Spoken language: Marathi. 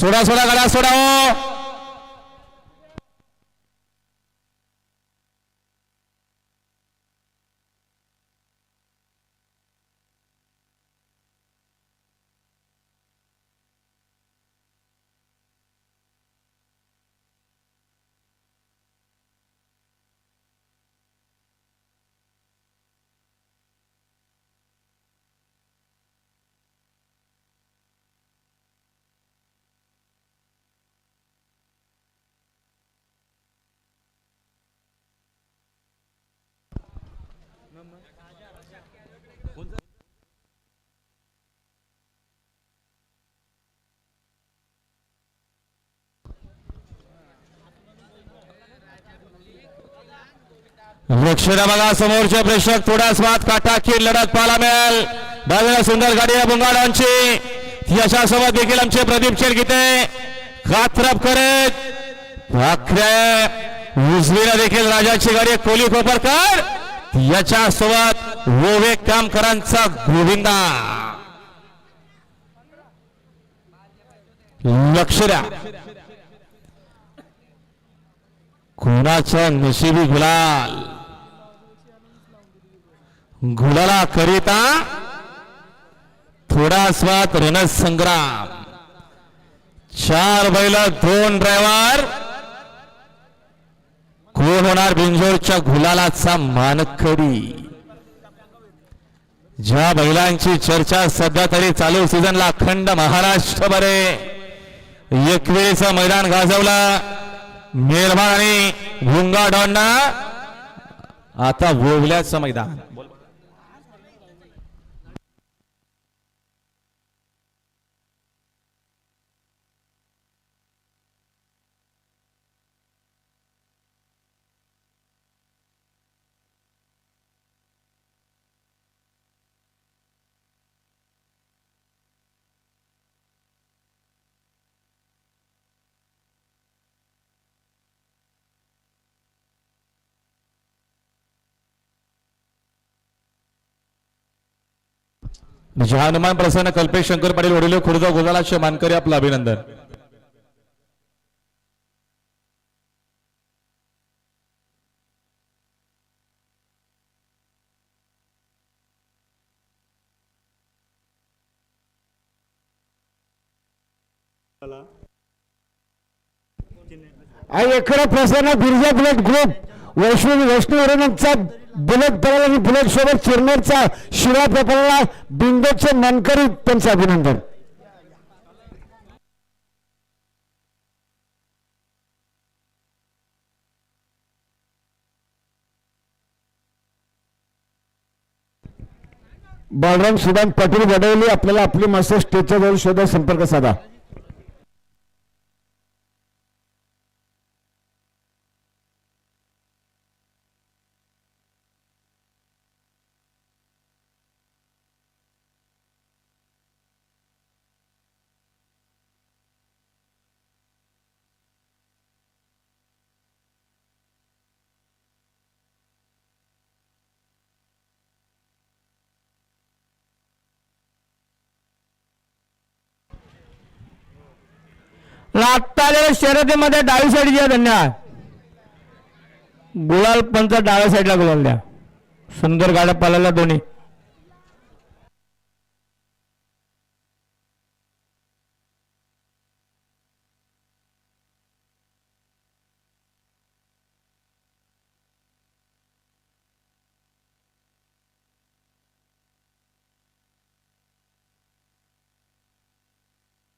सोडा सोडा गाड्या सोडा हो. लक्ष द्या बघा प्रेक्षक थोड्याच वाद काटाकीर लढत पाहायला मिळेल बाजूला सुंदर गाडी आहे बुंगाडांची. यशासोबत देखील आमचे प्रदीप शेरगीते कात्रप करत. भाकऱ्या उजवीला देखील राजाची गाडी कोली कोपरकर. याच्या सोबत वोवे कामकरांचा गोविंदा. लक्ष द्या. कोणाचा नशिबी गुलाल? गुलाला करिता थोडा स्वाद रणसंग्राम चार बैल दोन ड्रायव्हर खूळ होणार बिंजोरच्या गुलालाचा मानकरी. ज्या बैलांची चर्चा सध्या तरी चालू सीझनला अखंड महाराष्ट्रभरे. एकवेळीचं मैदान गाजवलं. निर्माण आणि भुंगा डॉनना आता वोवल्याचं मैदान. म्हणजे हनुमान प्रसन्न कल्पेश शंकर पाटील वडिलो खुर्जा गोजाला मानकरी आपलं अभिनंदन. आणि एखादा प्रसन्न बिर्जा ब्लड ग्रुप वैष्णवी वैष्णवरणचा बुलेट पळाला आणि बुलेट सोबत चिरनेरचा शिवा प्रकरणाला बिंदोचे मानकरी त्यांचं अभिनंदन. बालराम सुदान पाटील वडवली आपल्याला आपली मासे स्टेजच्या जवळ शोधा संपर्क साधा. लागतालेल्या शर्यतीमध्ये डावी साईड द्या धन्यवाद गुलाल पंच डाव्या साईडला गुलाल द्या. सुंदर गाड्या पालायला दोन्ही.